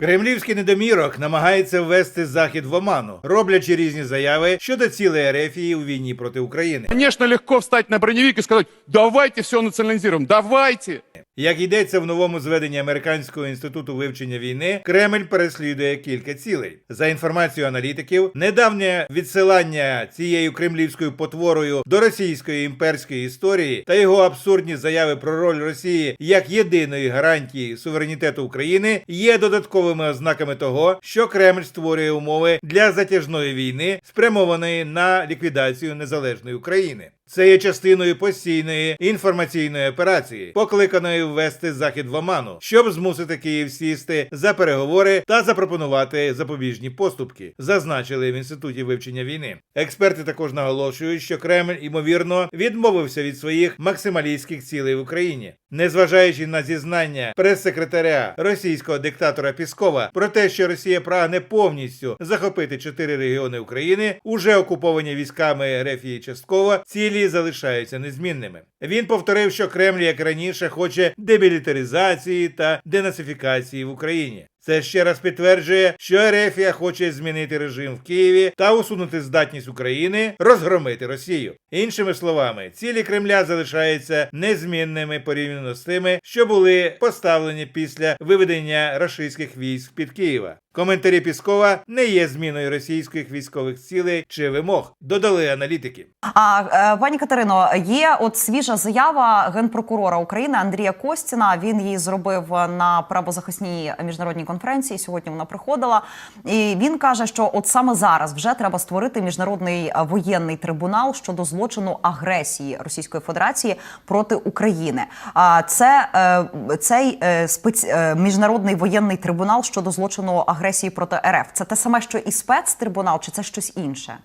Кремлівський недомірок намагається ввести захід в оману, роблячи різні заяви щодо цілей Ерефії у війні проти України. Звісно, легко встать на броневик і сказати, давайте все націоналізуємо, давайте. Як йдеться в новому зведенні Американського інституту вивчення війни, Кремль переслідує кілька цілей. За інформацією аналітиків, недавнє відсилання цією кремлівською потворою до російської імперської історії та його абсурдні заяви про роль Росії як єдиної гарантії суверенітету України є додатковими ознаками того, що Кремль створює умови для затяжної війни, спрямованої на ліквідацію незалежної України. Це є частиною постійної інформаційної операції, покликаної ввести захід в оману, щоб змусити Київ сісти за переговори та запропонувати запобіжні поступки, зазначили в інституті вивчення війни. Експерти також наголошують, що Кремль ймовірно відмовився від своїх максималістських цілей в Україні, незважаючи на зізнання прес-секретаря російського диктатора Піскова про те, що Росія прагне повністю захопити чотири регіони України, уже окуповані військами Грефії частково, цілі залишаються незмінними. Він повторив, що Кремль, як раніше, хоче демілітаризації та денацифікації в Україні. Це ще раз підтверджує, що Ерефія хоче змінити режим в Києві та усунути здатність України розгромити Росію. Іншими словами, цілі Кремля залишаються незмінними порівняно з тими, що були поставлені після виведення рашистських військ під Києва. Коментарі Піскова не є зміною російських військових цілей чи вимог, додали аналітики. А е, пані Катерино, є от свіжа заява генпрокурора України Андрія Костіна. Він її зробив на правозахисній міжнародній конференції. Сьогодні вона приходила, і він каже, що от саме зараз вже треба створити міжнародний е, воєнний трибунал щодо злочину агресії Російської Федерації проти України. А це е, цей е, міжнародний воєнний трибунал щодо злочину агресії проти РФ. Це те саме, що і спецтрибунал, чи це щось інше?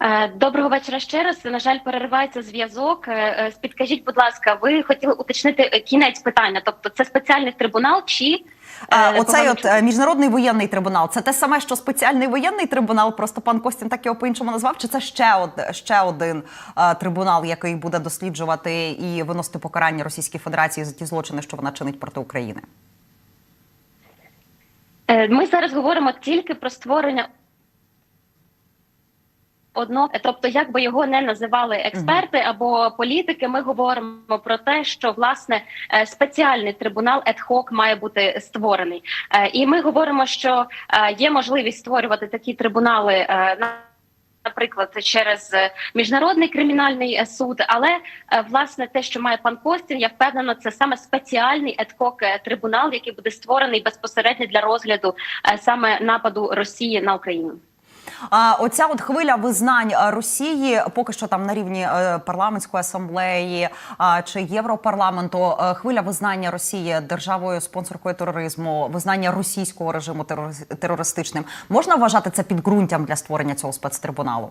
Е, Доброго вечора ще раз. На жаль, переривається зв'язок. Е, е, Підкажіть, будь ласка, ви хотіли уточнити кінець питання? Тобто, це спеціальний трибунал чи е, Оцей от чути? е, міжнародний воєнний трибунал. Це те саме, що спеціальний воєнний трибунал. Просто пан Костін так його по-іншому назвав. Чи це ще од ще один е, трибунал, який буде досліджувати і виносити покарання Російській Федерації за ті злочини, що вона чинить проти України? Е, Ми зараз говоримо тільки про створення. Одно, тобто, як би його не називали експерти або політики, ми говоримо про те, що власне е, спеціальний трибунал ad-hoc має бути створений, Е, і ми говоримо, що е, є можливість створювати такі трибунали на. Наприклад, через міжнародний кримінальний суд, але власне те, що має пан Костін, я впевнена, це саме спеціальний едкок трибунал, який буде створений безпосередньо для розгляду саме нападу Росії на Україну. Оця от хвиля визнань Росії, поки що там на рівні е, парламентської асамблеї чи Європарламенту, е, хвиля визнання Росії державою спонсоркою тероризму, визнання російського режиму терори- терористичним, можна вважати це підґрунтям для створення цього спецтрибуналу?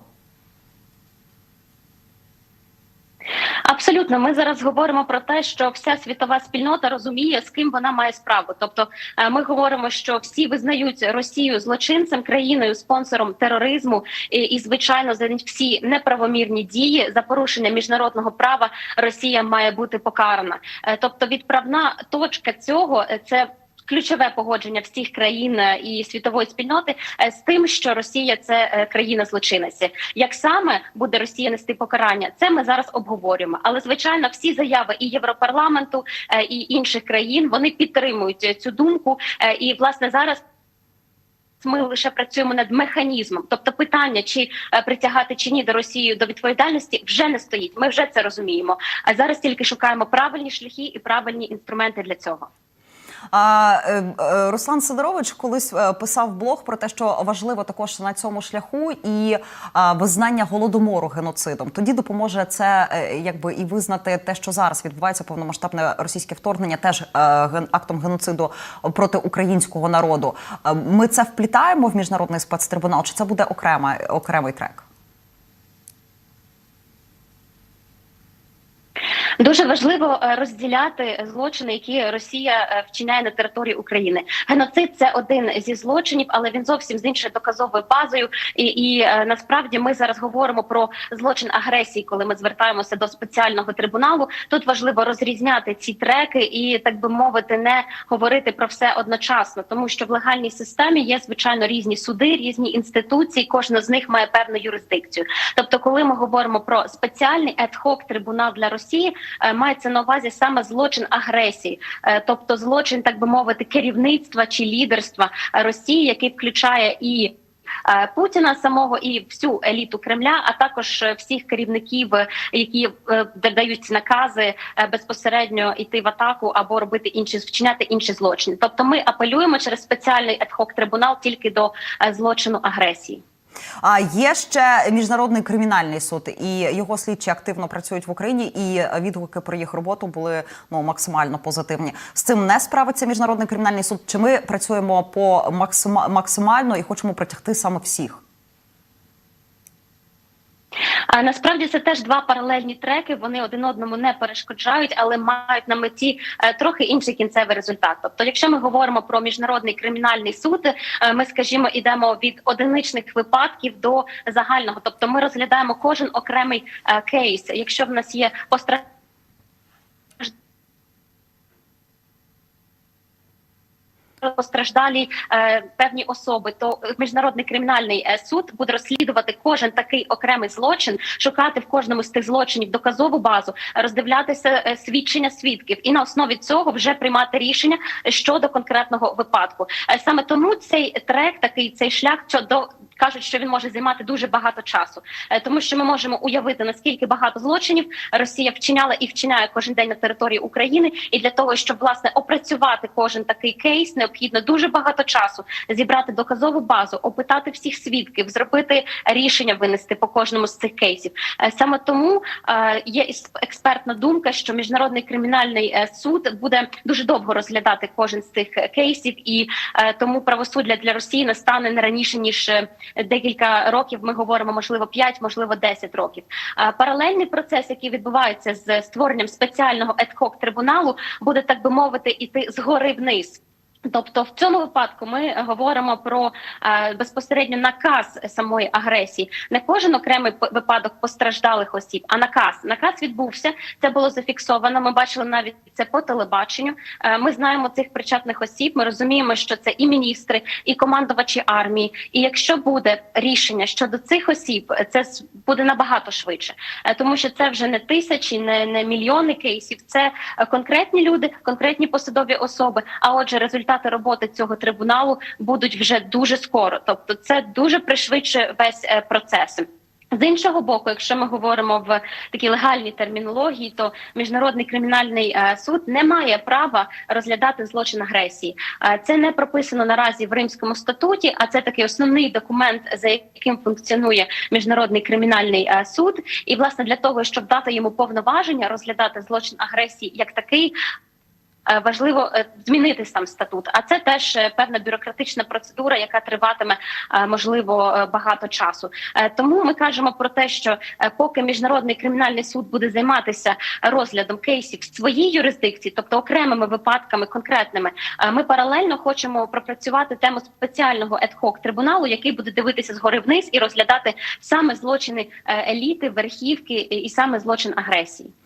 Абсолютно, ми зараз говоримо про те, що вся світова спільнота розуміє, з ким вона має справу. Тобто, е, ми говоримо, що всі визнають Росію злочинцем, країною, спонсором тероризму, і, і звичайно, за всі неправомірні дії за порушення міжнародного права Росія має бути покарана. Е, Тобто, відправна точка цього е, це. Ключове погодження всіх країн е, і світової спільноти е, з тим, що Росія це е, країна злочинець. Як саме буде Росія нести покарання? Це ми зараз обговорюємо. Але звичайно, всі заяви і Європарламенту і інших країн вони підтримують цю думку. І власне зараз. Ми лише працюємо над механізмом, тобто питання, чи притягати чи ні до Росії до відповідальності, вже не стоїть. Ми вже це розуміємо. А зараз тільки шукаємо правильні шляхи і правильні інструменти для цього. Е, е, Руслан Сидорович колись е, писав блог про те, що важливо також на цьому шляху і визнання голодомору геноцидом. Тоді допоможе це якби і визнати те, що зараз відбувається повномасштабне російське вторгнення, теж актом геноциду проти українського народу. Ми це вплітаємо в міжнародний спецтрибунал, чи це буде окрема окремий трек? Дуже важливо е, розділяти злочини, які Росія е, вчиняє на території України. Геноцид це один зі злочинів, але він зовсім з іншою доказовою базою. І, і е, насправді ми зараз говоримо про злочин агресії, коли ми звертаємося до спеціального трибуналу. Тут важливо розрізняти ці треки і так би мовити, не говорити про все одночасно, тому що в легальній системі є звичайно різні суди, різні інституції. Кожна з них має певну юрисдикцію. Тобто, коли ми говоримо про спеціальний ad-hoc трибунал для Росії, мається на увазі саме злочин агресії, Е, тобто злочин, так би мовити, керівництва чи лідерства е, Росії, який включає і. е, Путіна самого і всю еліту Кремля, а також е, всіх керівників, е, які е, дають накази е, безпосередньо йти в атаку або робити інші вчиняти інші злочини. Тобто, ми апелюємо через спеціальний ad-hoc трибунал тільки до е, злочину агресії. А є ще міжнародний кримінальний суд, і його слідчі активно працюють в Україні. І відгуки про їх роботу були ну максимально позитивні. З цим не справиться міжнародний кримінальний суд. Чи ми працюємо по максима- максимально і хочемо притягти саме всіх? А насправді це теж два паралельні треки. Вони один одному не перешкоджають, але мають на меті е, трохи інший кінцевий результат. Тобто, якщо ми говоримо про міжнародний кримінальний суд, е, ми скажімо, ідемо від одиничних випадків до загального. Тобто, ми розглядаємо кожен окремий е, кейс. Якщо в нас є постраждалі Постраждалі е, певні особи, то міжнародний кримінальний е, суд буде розслідувати кожен такий окремий злочин, шукати в кожному з тих злочинів доказову базу, роздивлятися е, свідчення свідків, і на основі цього вже приймати рішення щодо конкретного випадку. Е, саме тому цей трек, такий цей шлях, що до кажуть, що він може займати дуже багато часу, Е, тому що ми можемо уявити наскільки багато злочинів Росія вчиняла і вчиняє кожен день на території України. І для того, щоб власне опрацювати кожен такий кейс, необхідно дуже багато часу зібрати доказову базу, опитати всіх свідків, зробити рішення винести по кожному з цих кейсів. Е, Саме тому е, є експертна думка, що міжнародний кримінальний суд буде дуже довго розглядати кожен з цих кейсів, і тому правосуддя для Росії настане не раніше ніж декілька років. Ми говоримо, можливо, 5, можливо, 10 років. Паралельний процес, який відбувається з створенням спеціального ad-hoc трибуналу, буде так би мовити, іти згори вниз. Тобто в цьому випадку ми говоримо про е, безпосередньо наказ самої агресії. Не кожен окремий випадок постраждалих осіб, а наказ. Наказ відбувся. Це було зафіксовано. Ми бачили навіть це по телебаченню. Е, ми знаємо цих причетних осіб. Ми розуміємо, що це і міністри, і командувачі армії. І якщо буде рішення щодо цих осіб, це буде набагато швидше, Е, тому що це вже не тисячі, не, не мільйони кейсів. Це е, конкретні люди, конкретні посадові особи. А отже, результати роботи цього трибуналу будуть вже дуже скоро. Тобто, це дуже пришвидшує весь е, процес. З іншого боку, якщо ми говоримо в такій легальній термінології, то міжнародний кримінальний е, суд не має права розглядати злочин агресії. Е, Це не прописано наразі в Римському статуті, а це такий основний документ, за яким функціонує міжнародний кримінальний суд. І власне для того, щоб дати йому повноваження розглядати злочин агресії як такий. Е, Важливо е, змінити сам статут, а це теж е, певна бюрократична процедура, яка триватиме можливо багато часу. Тому ми кажемо про те, що поки міжнародний кримінальний суд буде займатися розглядом кейсів в своїй юрисдикції, тобто окремими випадками конкретними, ми паралельно хочемо пропрацювати тему спеціального ad-hoc трибуналу, який буде дивитися згори вниз і розглядати саме злочини еліти, верхівки і саме злочин агресії.